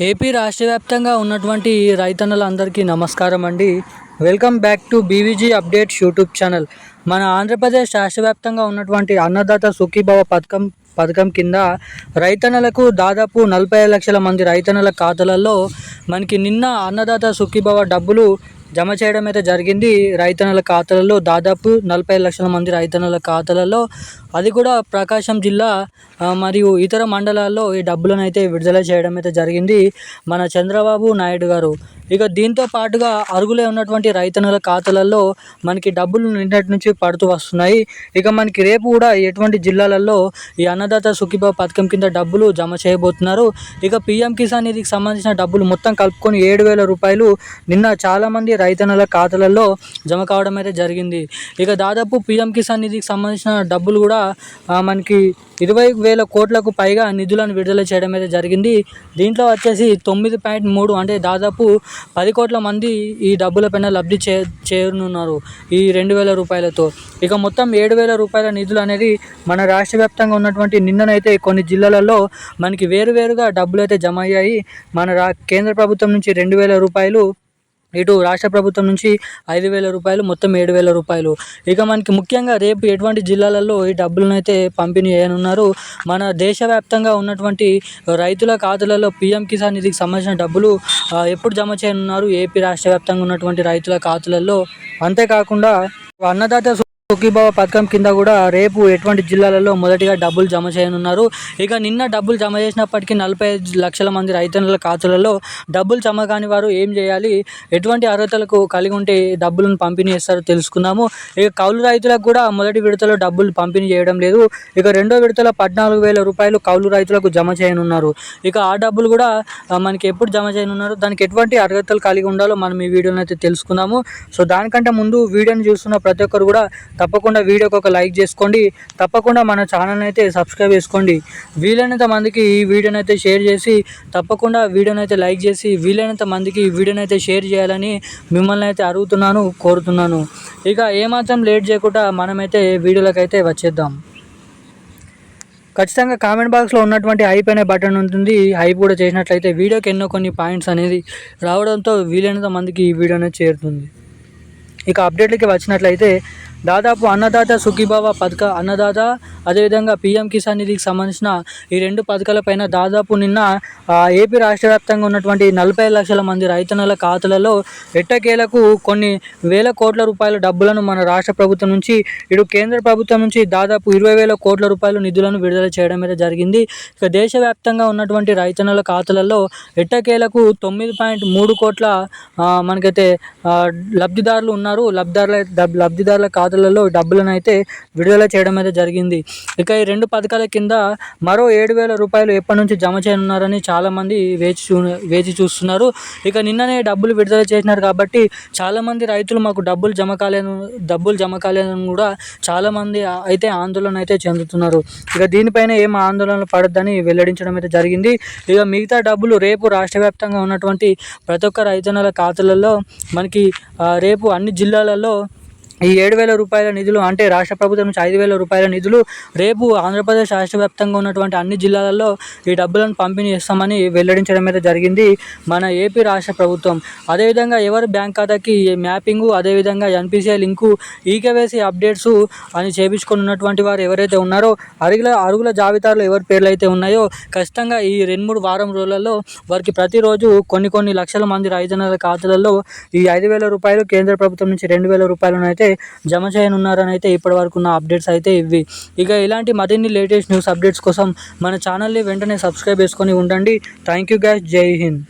AP రాష్ట్ర వ్యాప్తంగా ఉన్నటువంటి రైతన్నలందరికీ నమస్కారం అండి. Welcome back to BVG updates YouTube channel. మన ఆంధ్రప్రదేశ్ రాష్ట్ర వ్యాప్తంగా ఉన్నటువంటి అన్నదాత సుఖీభవ పథకం పథకం కింద రైతన్నలకు దాదాపు నలభై లక్షల మంది రైతన్నల ఖాతాలలో మనకి నిన్న అన్నదాత సుఖీభవ డబ్బులు జమ చేయడం అయితే జరిగింది. రైతన్నల ఖాతాలలో దాదాపు నలభై లక్షల మంది రైతన్నల ఖాతాలలో అది కూడా ప్రకాశం జిల్లా మరియు ఇతర మండలాల్లో ఈ డబ్బులను అయితే విడుదల చేయడం అయితే జరిగింది. మన చంద్రబాబు నాయుడు గారు ఇక దీంతో పాటుగా అరుగులే ఉన్నటువంటి రైతన్నల ఖాతాలలో మనకి డబ్బులు నిన్నటి నుంచి పడుతూ వస్తున్నాయి. ఇక మనకి రేపు కూడా ఎటువంటి జిల్లాలలో ఈ అన్నదాత సుఖీభావ పథకం కింద డబ్బులు జమ చేయబోతున్నారు. ఇక పిఎం కిసాన్ నిధికి సంబంధించిన డబ్బులు మొత్తం కలుపుకొని ఏడు వేల రూపాయలు నిన్న చాలామంది రైతన్నల ఖాతాలలో జమ కావడం అయితే జరిగింది. ఇక దాదాపు పిఎం కిసాన్ నిధికి సంబంధించిన డబ్బులు కూడా మనకి ఇరవై వేల కోట్లకు పైగా నిధులను విడుదల చేయడం అయితే జరిగింది. దీంట్లో వచ్చేసి తొమ్మిది పాయింట్ మూడు అంటే దాదాపు పది కోట్ల మంది ఈ డబ్బుల పైన లబ్ధి చే చేరునున్నారు ఈ రెండు వేల రూపాయలతో. ఇక మొత్తం ఏడు వేల రూపాయల నిధులు అనేది మన రాష్ట్ర వ్యాప్తంగా ఉన్నటువంటి నిన్ననైతే కొన్ని జిల్లాలలో మనకి వేరువేరుగా డబ్బులు అయితే జమ అయ్యాయి మన రా కేంద్ర ప్రభుత్వం నుంచి రెండు వేల రూపాయలు ఇటు రాష్ట్ర ప్రభుత్వం నుంచి ఐదు వేల రూపాయలు మొత్తం ఏడు వేల రూపాయలు. ఇక మనకి ముఖ్యంగా రేపు ఎటువంటి జిల్లాలలో ఈ డబ్బులను అయితే పంపిణీ చేయనున్నారు. మన దేశవ్యాప్తంగా ఉన్నటువంటి రైతుల ఖాతాలలో పీఎం కిసాన్ నిధికి సంబంధించిన డబ్బులు ఎప్పుడు జమ చేయనున్నారు? ఏపీ రాష్ట్ర వ్యాప్తంగా ఉన్నటువంటి రైతుల ఖాతాలలో. అంతేకాకుండా అన్నదాత సుఖీభావ పథకం కింద కూడా రేపు ఎటువంటి జిల్లాలలో మొదటిగా డబ్బులు జమ చేయనున్నారు. ఇక నిన్న డబ్బులు జమ చేసినప్పటికీ నలభై లక్షల మంది రైతన్నుల ఖాతాలలో డబ్బులు జమ కాని వారు ఏం చేయాలి? ఎటువంటి అర్హతలకు కలిగి ఉంటే డబ్బులను పంపిణీ చేస్తారో తెలుసుకుందాము. ఇక కౌలు రైతులకు కూడా మొదటి విడతలో డబ్బులు పంపిణీ చేయడం లేదు. ఇక రెండో విడతలో పద్నాలుగు వేల రూపాయలు కౌలు రైతులకు జమ చేయనున్నారు. ఇక ఆ డబ్బులు కూడా మనకి ఎప్పుడు జమ చేయనున్నారు? దానికి ఎటువంటి అర్హతలు కలిగి ఉండాలో మనం ఈ వీడియోని అయితే తెలుసుకుందాము. సో దానికంటే ముందు వీడియోని చూస్తున్న ప్రతి ఒక్కరు కూడా తప్పకుండా వీడియోకి ఒక లైక్ చేసుకోండి. తప్పకుండా మన ఛానల్ అయితే సబ్స్క్రైబ్ చేసుకోండి. వీలైనంత మందికి ఈ వీడియోని అయితే షేర్ చేసి తప్పకుండా వీడియోని అయితే లైక్ చేసి వీలైనంత మందికి ఈ వీడియోని అయితే షేర్ చేయాలని మిమ్మల్ని అయితే అడుగుతున్నాను కోరుతున్నాను. ఇక ఏమాత్రం లేట్ చేయకుండా మనమైతే వీడియోలకు అయితే వచ్చేద్దాం. ఖచ్చితంగా కామెంట్ బాక్స్లో ఉన్నటువంటి హైప్ అనే బటన్ ఉంటుంది. హైప్ కూడా చేసినట్లయితే వీడియోకి ఎన్నో కొన్ని పాయింట్స్ అనేది రావడంతో వీలైనంత మందికి ఈ వీడియో అనేది చేరుతుంది. ఇక అప్డేట్లకి వచ్చినట్లయితే దాదాపు అన్నదాత సుఖీభావ పథక అన్నదాత అదేవిధంగా పిఎం కిసాన్ నిధికి సంబంధించిన ఈ రెండు పథకాలపైన దాదాపు నిన్న ఏపీ రాష్ట్ర వ్యాప్తంగా ఉన్నటువంటి నలభై లక్షల మంది రైతన్నల ఖాతాలలో ఎట్టకేలకు కొన్ని వేల కోట్ల రూపాయల డబ్బులను మన రాష్ట్ర ప్రభుత్వం నుంచి ఇటు కేంద్ర ప్రభుత్వం నుంచి దాదాపు ఇరవై వేల కోట్ల రూపాయల నిధులను విడుదల చేయడం మీద జరిగింది. ఇక దేశవ్యాప్తంగా ఉన్నటువంటి రైతన్నల ఖాతాలలో ఎట్టకేలకు తొమ్మిది పాయింట్ మూడు కోట్ల మనకైతే లబ్ధిదారులు ఉన్నారు. లబ్ధిదారుల లబ్ధిదారుల ఖాతా ఖాతాలలో డబ్బులను అయితే విడుదల చేయడం అయితే జరిగింది. ఇక ఈ రెండు పథకాల కింద మరో ఏడు వేల రూపాయలు ఎప్పటి నుంచి జమ చేయనున్నారని చాలామంది వేచి చూ వేచి చూస్తున్నారు. ఇక నిన్ననే డబ్బులు విడుదల చేసినారు కాబట్టి చాలామంది రైతులు మాకు డబ్బులు జమ కాలేదు డబ్బులు జమ కాలేదని కూడా చాలామంది అయితే ఆందోళన అయితే చెందుతున్నారు. ఇక దీనిపైన ఏం ఆందోళన పడద్దని వెల్లడించడం అయితే జరిగింది. ఇక మిగతా డబ్బులు రేపు రాష్ట్ర వ్యాప్తంగా ఉన్నటువంటి ప్రతి ఒక్క రైతన్నల ఖాతాలలో మనకి రేపు అన్ని జిల్లాలలో ఈ ఏడు వేల రూపాయల నిధులు అంటే రాష్ట్ర ప్రభుత్వం నుంచి ఐదు వేల రూపాయల నిధులు రేపు ఆంధ్రప్రదేశ్ రాష్ట్ర వ్యాప్తంగా ఉన్నటువంటి అన్ని జిల్లాలలో ఈ డబ్బులను పంపిణీ చేస్తామని వెల్లడించడం అయితే జరిగింది మన ఏపీ రాష్ట్ర ప్రభుత్వం. అదేవిధంగా ఎవరి బ్యాంక్ ఖాతాకి మ్యాపింగు అదేవిధంగా ఎన్పిసిఐ లింకు ఈకేవైసీ అప్డేట్స్ అని చేపించుకొని ఉన్నటువంటి వారు ఎవరైతే ఉన్నారో అరుగుల అరుగుల జాబితాలో ఎవరి పేర్లు అయితే ఉన్నాయో ఖచ్చితంగా ఈ రెండు మూడు వారం రోజులలో వారికి ప్రతిరోజు కొన్ని కొన్ని లక్షల మంది రైతన్నల ఖాతాలలో ఈ ఐదు వేల రూపాయలు కేంద్ర ప్రభుత్వం నుంచి రెండు వేల రూపాయలను అయితే జమ చేయనున్నారని అయితే ఇప్పటి వరకు ఉన్న అప్డేట్స్ అయితే ఇవి ఇక ఇలాంటి మరిన్ని లేటెస్ట్ న్యూస్ అప్డేట్స్ కోసం మన ఛానల్ని వెంటనే సబ్స్క్రైబ్ చేసుకొని ఉండండి. థ్యాంక్ యూ గ్యాస్ జై హింద్.